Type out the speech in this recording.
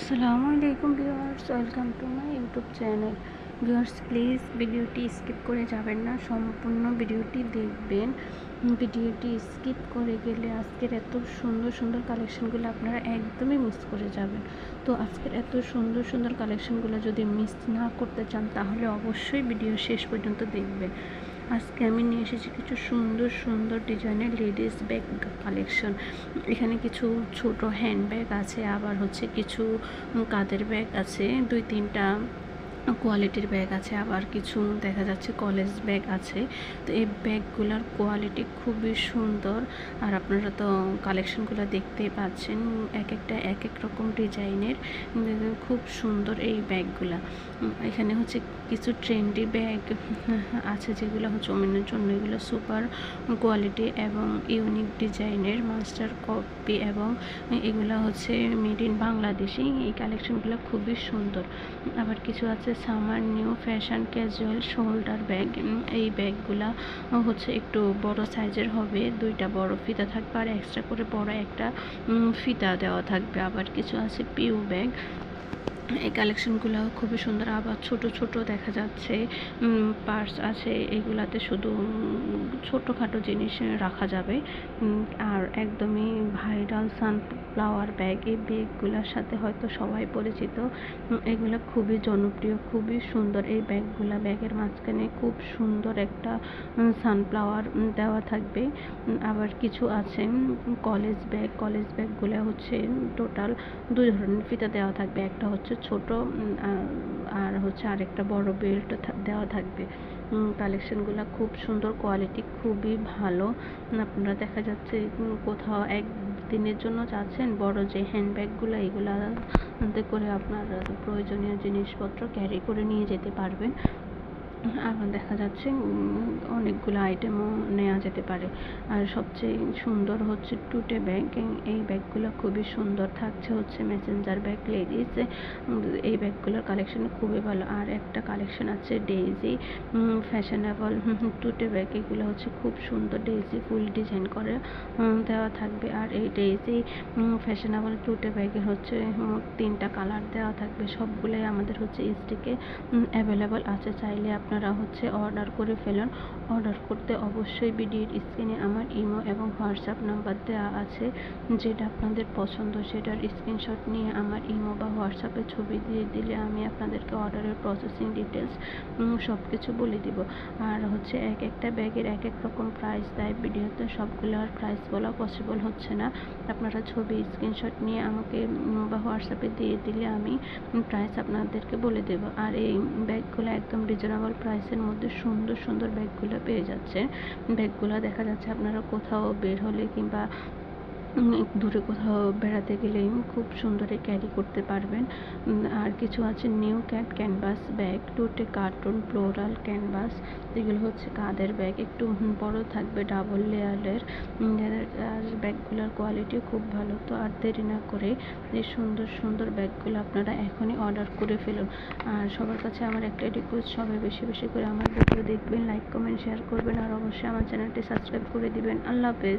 আসসালামু আলাইকুম viewers, welcome to my YouTube channel. Viewers, please ভিডিওটি স্কিপ করে যাবেন না, সম্পূর্ণ ভিডিওটি দেখবেন। ভিডিওটি স্কিপ করে গেলে আজকের এত সুন্দর সুন্দর কালেকশনগুলো আপনারা একদমই মিস করে যাবেন। তো আজকের এত সুন্দর সুন্দর কালেকশনগুলো যদি মিস না করতে চান, তাহলে অবশ্যই ভিডিও শেষ পর্যন্ত দেখবেন। আজকে আমি নিয়ে এসেছি কিছু সুন্দর সুন্দর ডিজাইনের লেডিস ব্যাগ কালেকশন এখানে কিছু ছোট হ্যান্ড ব্যাগ আছে, আবার হচ্ছে কিছু কাদের ব্যাগ আছে। দুই তিনটা কোয়ালিটির ব্যাগ আছে, আবার কিছু দেখা যাচ্ছে কলেজ ব্যাগ আছে। তো এই ব্যাগগুলোর কোয়ালিটি খুবই সুন্দর। আর আপনারা তো কালেকশনগুলো দেখতেই পাচ্ছেন এক একটা এক এক রকম ডিজাইনের খুব সুন্দর এই ব্যাগগুলা এখানে হচ্ছে কিছু ট্রেন্ডি ব্যাগ আছে, যেগুলো হচ্ছে ওমেনের জন্য এগুলো সুপার কোয়ালিটি এবং ইউনিক ডিজাইনের মাস্টার কপি এবং এগুলো হচ্ছে মেড ইন বাংলাদেশি এই কালেকশনগুলো খুবই সুন্দর। আবার কিছু আছে summer new fashion casual shoulder bag. এই ব্যাগগুলা হচ্ছে একটু বড় সাইজের হবে। দুইটা বড় ফিতা থাকবে আর এক্সট্রা করে বড় একটা ফিতা দেওয়া থাকবে। আবার কিছু আছে পিউ ব্যাগ। এই কালেকশনগুলো খুবই সুন্দর, আবার ছোট ছোট দেখা যাচ্ছে। পার্স আছে, এগুলাতে শুধু ছোটোখাটো জিনিস রাখা যাবে। আর একদমই ভাইরাল সানফ্লাওয়ার ব্যাগ এই ব্যাগগুলোর সাথে হয়তো সবাই পরিচিত। এগুলো খুবই জনপ্রিয়, খুবই সুন্দর। এই ব্যাগগুলো ব্যাগের মাঝখানে খুব সুন্দর একটা সানফ্লাওয়ার দেওয়া থাকবে। আবার কিছু আছে কলেজ ব্যাগ কলেজ ব্যাগগুলো হচ্ছে টোটাল দুই ধরনের ফিতা দেওয়া থাকবে। একটা হচ্ছে ছোট আর হচ্ছে আরেকটা বড় বেল্ট দেওয়া থাকবে। কালেকশনগুলো খুব সুন্দর কোয়ালিটি খুবই ভালো। আপনারা দেখা যাচ্ছে কোথাও এক দিনের জন্য যাচ্ছেন, বড় যে হ্যান্ডব্যাগগুলো এগুলো করে আপনার প্রয়োজনীয় জিনিসপত্র ক্যারি করে নিয়ে যেতে পারবেন। এখন দেখা যাচ্ছে অনেকগুলো আইটেমও নেওয়া যেতে পারে। আর সবচেয়ে সুন্দর হচ্ছে টুটে ব্যাগ এই ব্যাগগুলো খুবই সুন্দর থাকছে হচ্ছে মেসেঞ্জার ব্যাগ লেডিস এই ব্যাগগুলোর কালেকশন খুবই ভালো। আর একটা কালেকশন আছে ডেইজি ফ্যাশনেবল টুটে ব্যাগ এগুলো হচ্ছে খুব সুন্দর ডেইজি ফুল ডিজাইন করে দেওয়া থাকবে। আর এই ডেইজি ফ্যাশনেবল টুটে ব্যাগের হচ্ছে তিনটা কালার দেওয়া থাকবে। সবগুলোই আমাদের হচ্ছে স্টিকে অ্যাভেলেবল আছে। চাইলে আপনি আপনারা হচ্ছে অর্ডার করে ফেলুন। অর্ডার করতে অবশ্যই ভিডিওর স্ক্রিনে আমার ইমো এবং হোয়াটসঅ্যাপ নাম্বার দেওয়া আছে। যেটা আপনাদের পছন্দ, সেটার স্ক্রিনশট নিয়ে আমার ইমো বা হোয়াটসঅ্যাপে ছবি দিয়ে দিলে আমি আপনাদেরকে অর্ডারের প্রসেসিং ডিটেলস সব কিছু বলে দিব। আর হচ্ছে এক একটা ব্যাগের এক এক রকম প্রাইস দেয় ভিডিওতে সবগুলো আর প্রাইস বলা পসিবল হচ্ছে না। আপনারা ছবি, স্ক্রিনশট নিয়ে আমাকে বা হোয়াটসঅ্যাপে দিয়ে দিলে আমি প্রাইস আপনাদেরকে বলে দেব। আর এই ব্যাগগুলো একদম রিজনেবল প্রাইসের মধ্যে সুন্দর সুন্দর ব্যাগগুলো পেয়ে যাচ্ছে। ব্যাগগুলো দেখা যাচ্ছে আপনারা কোথাও বের হলে কিংবা দূরে কোথাও বেড়াতে গেলে খুব সুন্দরে ক্যারি করতে পারবেন। আর কিছু আছে নিউ ক্যাট ক্যানভাস ব্যাগ টুটে কার্টুন ফ্লোরাল ক্যানভাস এগুলো হচ্ছে কাদের ব্যাগ একটু বড় থাকবে ডাবল লেয়ারের আর ব্যাগগুলোর কোয়ালিটিও খুব ভালো, তো আর দেরি না করে এই সুন্দর সুন্দর ব্যাগগুলো আপনারা এখনই অর্ডার করে ফেলুন। আর সবার কাছে আমার একটা রিকোয়েস্ট সবাই বেশি বেশি করে আমার ভিডিও দেখবেন লাইক কমেন্ট শেয়ার করবেন, আর অবশ্যই আমার চ্যানেলটি সাবস্ক্রাইব করে দিবেন। আল্লাহ হাফেজ।